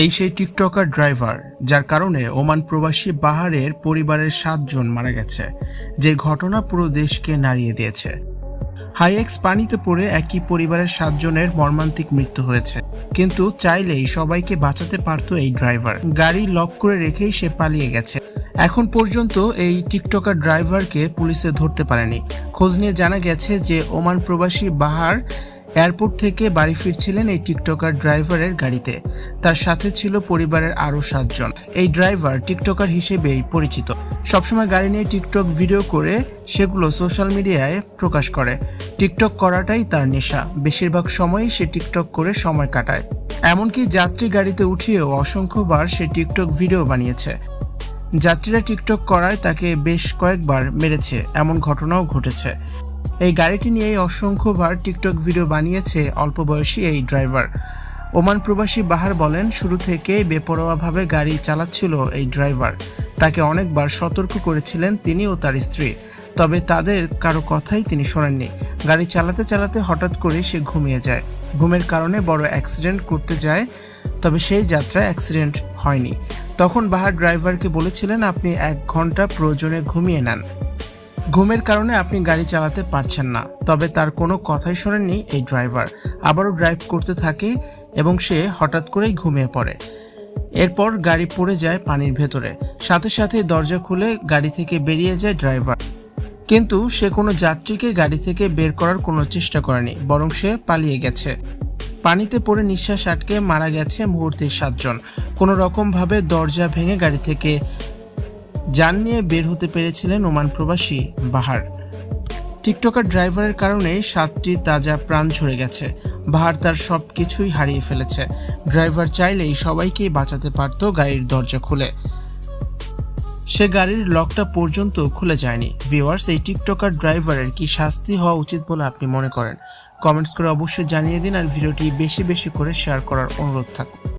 এই সেই TikToker driver, যার কারণে ওমান প্রবাসী বাহারের পরিবারের সাতজন মারা গেছে, যে ঘটনা পুরো দেশকে নাড়িয়ে দিয়েছে। হাইএক্স পানিতে পড়ে একই পরিবারের সাতজনের মর্মান্তিক মৃত্যু হয়েছে, কিন্তু চাইলেই সবাইকে বাঁচাতে পারত এই ড্রাইভার। গাড়ি লক করে রেখেই সে পালিয়ে গেছে। এখন পর্যন্ত এই টিকটকার ড্রাইভারকে পুলিশে ধরতে পারেনি। খোঁজ নিয়ে জানা গেছে যে ওমান প্রবাসী বাহার এয়ারপোর্ট থেকে বাড়ি ফিরছিলেন এই টিকটকার ড্রাইভারের গাড়িতে। তার সাথে ছিল পরিবারের আরও সাতজন। এই ড্রাইভার টিকটকার হিসেবেই পরিচিত। সবসময় গাড়ি নিয়ে টিকটক ভিডিও করে সেগুলো সোশ্যাল মিডিয়ায় প্রকাশ করে। টিকটক করাটাই তার নেশা। বেশিরভাগ সময়ই সে টিকটক করে সময় কাটায়। এমনকি যাত্রী গাড়িতে উঠিয়েও অসংখ্যবার সে টিকটক ভিডিও বানিয়েছে। যাত্রীরা টিকটক করায় তাকে বেশ কয়েকবার মেরেছে। এমন ঘটনাও ঘটেছে। এই গাড়িটি নিয়েই অসংখ্যবার টিকটক ভিডিও বানিয়েছে অল্প বয়সী এই ড্রাইভার। ওমান প্রবাসী বাহার বলেন, শুরু থেকেই বেপরোয়াভাবে গাড়ি চালাচ্ছিল এই ড্রাইভার। তাকে অনেকবার সতর্ক করেছিলেন তিনি ও তার স্ত্রী। তবে তাদের কারও কথাই তিনি শোনেননি। গাড়ি চালাতে চালাতে হঠাৎ করে সে ঘুমিয়ে যায়। ঘুমের কারণে বড় অ্যাক্সিডেন্ট করতে যায়, তবে সেই যাত্রায় অ্যাক্সিডেন্ট হয়নি। তখন বাহার ড্রাইভারকে বলেছিলেন, আপনি এক ঘণ্টা প্রয়োজনে ঘুমিয়ে নেন। ঘুমের কারণে আপনি গাড়ি চালাতে পারছেন না, তবে তার কোনো কথাই শোনেননি এই ড্রাইভার। আবারও ড্রাইভ করতে থাকে এবং সে হঠাৎ করেই ঘুমিয়ে পড়ে। এরপর গাড়ি পড়ে যায় পানির ভেতরে। সাথে সাথে দরজা খুলে গাড়ি থেকে বেরিয়ে যায় ড্রাইভার। কিন্তু সে কোনো যাত্রীকে গাড়ি থেকে বের করার কোনো চেষ্টা করেনি, বরং সে পালিয়ে গেছে। পানিতে পড়ে নিঃশ্বাস আটকে মারা গেছে মুহূর্তে সাতজন। কোনো রকমভাবে দরজা ভেঙে গাড়ি থেকে যান নিয়ে বের হতে পেরেছিলেন ওমান প্রবাসী বাহার। টিকটকার ড্রাইভারের কারণে সাতটি তাজা প্রাণ ঝরে গেছে। বাহার তার সব কিছুই হারিয়ে ফেলেছে। ড্রাইভার চাইলেই সবাইকেই বাঁচাতে পারত গাড়ির দরজা খুলে। সে গাড়ির লকটা পর্যন্ত খুলে যায়নি। ভিউয়ার্স, এই টিকটকার ড্রাইভারের কি শাস্তি হওয়া উচিত বলে আপনি মনে করেন? কমেন্টস করে অবশ্যই জানিয়ে দিন আর ভিডিওটি বেশি বেশি করে শেয়ার করার অনুরোধ থাকবে।